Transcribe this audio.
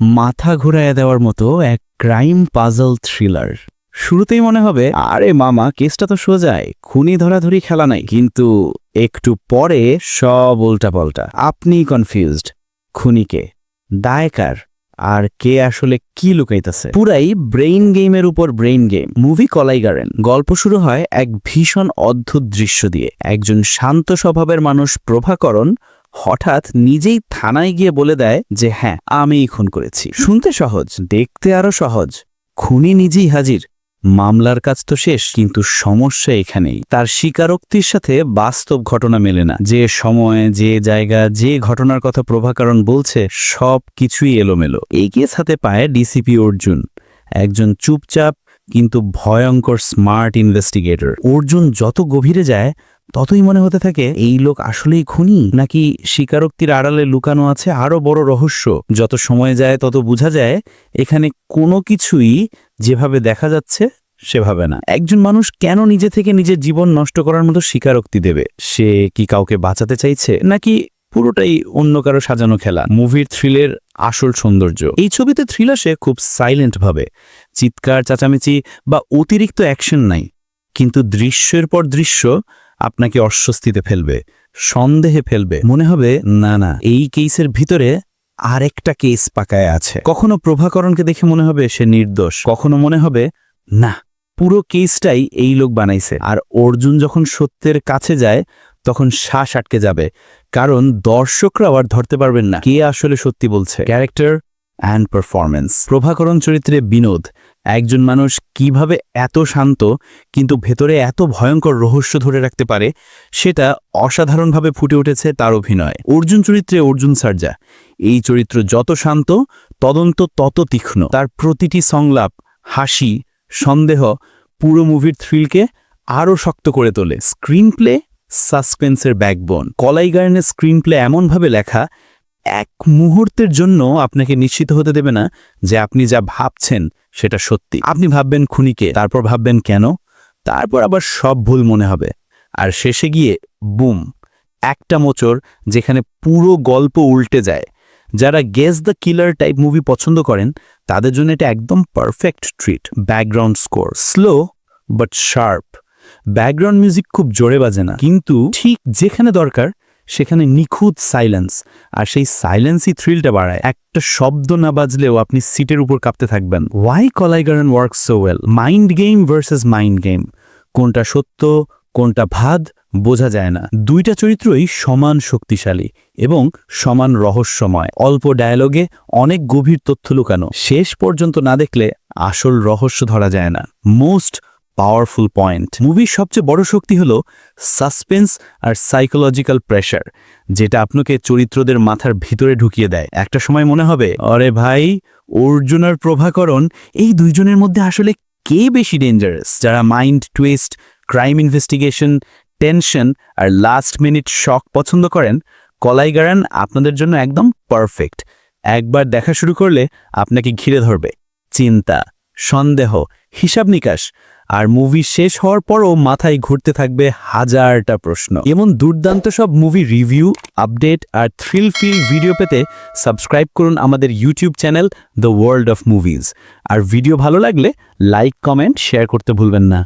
মাথা ঘুরাইয়া দেওয়ার মতো এক ক্রাইম পাজল থ্রিলার। শুরুতেই মনে হবে, আরে মামা, কেসটা তো সোজাই, খুনি ধরাধরি খেলা নাই, কিন্তু একটু পরে সব উল্টাপাল্টা। আপনি কনফিউজড খুনিকে দায়কার আর কে আসলে কি লুকাইতেছে? পুরাই ব্রেইন গেমের উপর ব্রেইন গেম মুভি কলাই গারেন। গল্প শুরু হয় এক ভীষণ অদ্ভুত দৃশ্য দিয়ে। একজন শান্ত স্বভাবের মানুষ প্রভাকরণ হঠাৎ নিজেই থানায় গিয়ে বলে দেয় যে হ্যাঁ আমিই খুন করেছি। শুনতে সহজ, দেখতে আরও সহজ। খুনি নিজেই হাজির। মামলার কাজ তো শেষ, কিন্তু সমস্যা এখানেই। তার স্বীকারোক্তির সাথে বাস্তব ঘটনা মেলে না। যে সময়, যে জায়গা যে ঘটনার কথা প্রভাকরণ বলছে, সব কিছুই এলোমেলো। এগিয়ে সাথে পায় ডিসিপি অর্জুন। একজন চুপচাপ, কিন্তু ভয়ঙ্কর স্মার্ট ইনভেস্টিগেটর। অর্জুন যত গভীরে যায় ততই মনে হতে থাকে, এই লোক আসলেই খুনি? নাকি স্বীকারোক্তির আড়ালে লুকানো আছে আরও বড় রহস্য? যত সময় যায়, তত বোঝা যায়, এখানে কোনো কিছুই যেভাবে দেখা যাচ্ছে, সেভাবে না। একজন মানুষ কেন নিজে থেকে নিজের জীবন নষ্ট করার মতো স্বীকারোক্তি দেবে? সে কি কাউকে বাঁচাতে চাইছে? নাকি পুরোটাই অন্য কারও সাজানো খেলা? মুভির থ্রিলের আসল সৌন্দর্য? এই ছবিতে থ্রিল আসে খুব সাইলেন্ট ভাবে। চিৎকার, চেঁচামেচি বা অতিরিক্ত অ্যাকশন নাই। কিন্তু দৃশ্যের পর দৃশ্য আপনাকে অস্বস্তিতে ফেলবে, সন্দেহে ফেলবে। মনে হবে, না না, এই কেসের ভিতরে আরেকটা কেস পাকায় আছে। কখনো প্রভাকরণকে দেখে মনে হবে সে নির্দোষ। কখনো মনে হবে, না, পুরো কেসটাই এই লোক বানাইছে। আর অর্জুন যখন সত্যের কাছে যায়, তখন শ্বাস আটকে যাবে। কারণ দর্শকরা আর ধরতে পারবেন না কে আসলে সত্যি বলছে। ক্যারেক্টার অ্যান্ড পারফরম্যান্স প্রভাকরণ চরিত্রে বিনোদ, একজন মানুষ কীভাবে এত শান্ত, কিন্তু ভেতরে এত ভয়ঙ্কর রহস্য ধরে রাখতে পারে, সেটা অসাধারণভাবে ফুটে উঠেছে তার অভিনয়। অর্জুন চরিত্রে অর্জুন সার্জা, এই চরিত্র যত শান্ত, তদন্ত তত তীক্ষ্ণ। তার প্রতিটি সংলাপ, হাসি, সন্দেহ, পুরো মুভির থ্রিলকে আরও শক্ত করে তোলে। স্ক্রিন প্লে সাসপেন্সের ব্যাকবোন। কলাই গার্নের স্ক্রিন প্লে এমনভাবে লেখা এক মুহূর্তের জন্য আপনাকে নিশ্চিত হতে দেবে না যে আপনি যা ভাবছেন সেটা সত্যি। আপনি ভাববেন খুনিকে তারপর ভাববেন কেন? তারপর আবার সব ভুল মনে হবে। আর শেষে গিয়ে, বুম, একটা মোচর যেখানে পুরো গল্প উল্টে যায়। যারা guess the killer type movie পছন্দ করেন, তাদের জন্য এটা একদম perfect treat background score slow but sharp background music খুব জোরে বাজে না। কিন্তু ঠিক যেখানে দরকার সেখানে নিখুঁত সাইলেন্স আর সেই সাইলেন্সই থ্রিলটা বাড়ায়। একটা শব্দ না বাজলেও আপনি সিটের উপর কাঁপতে থাকবেন। Why কলাইগারন work so well mind game versus mind game কোনটা সত্য, কোনটা ভাদ, বোঝা যায় না। দুইটা চরিত্রই সমান শক্তিশালী এবং সমান রহস্যময়। অল্প ডায়ালগে অনেক গভীর তথ্য লুকানো। শেষ পর্যন্ত না দেখলে আসল রহস্য ধরা যায় না। মোস্ট পাওয়ারফুল পয়েন্ট মুভির সবচেয়ে বড় শক্তি হল সাসপেন্স আর সাইকোলজিক্যাল প্রেশার যেটা আপনাকে চরিত্রদের মাথার ভিতরে ঢুকিয়ে দেয়। একটা সময় মনে হবে অরে ভাই, অর্জুন আর প্রভাকরণ, এই দুইজনের মধ্যে আসলে কে বেশি ডেঞ্জারাস যারা mind twist crime investigation tension আর লাস্ট মিনিট শক পছন্দ করেন কলাইগারান আপনাদের জন্য একদম পারফেক্ট একবার দেখা শুরু করলে আপনাকে ঘিরে ধরবে। চিন্তা, সন্দেহ, হিসাব নিকাশ আর মুভি শেষ হওয়ার পরও মাথায় ঘুরতে থাকবে হাজারটা প্রশ্ন। এমন দুর্দান্ত সব মুভি রিভিউ আপডেট আর থ্রিল ফিল ভিডিও পেতে সাবস্ক্রাইব করুন আমাদের YouTube channel the world of movies R video ভালো লাগলে লাইক কমেন্ট শেয়ার করতে ভুলবেন না।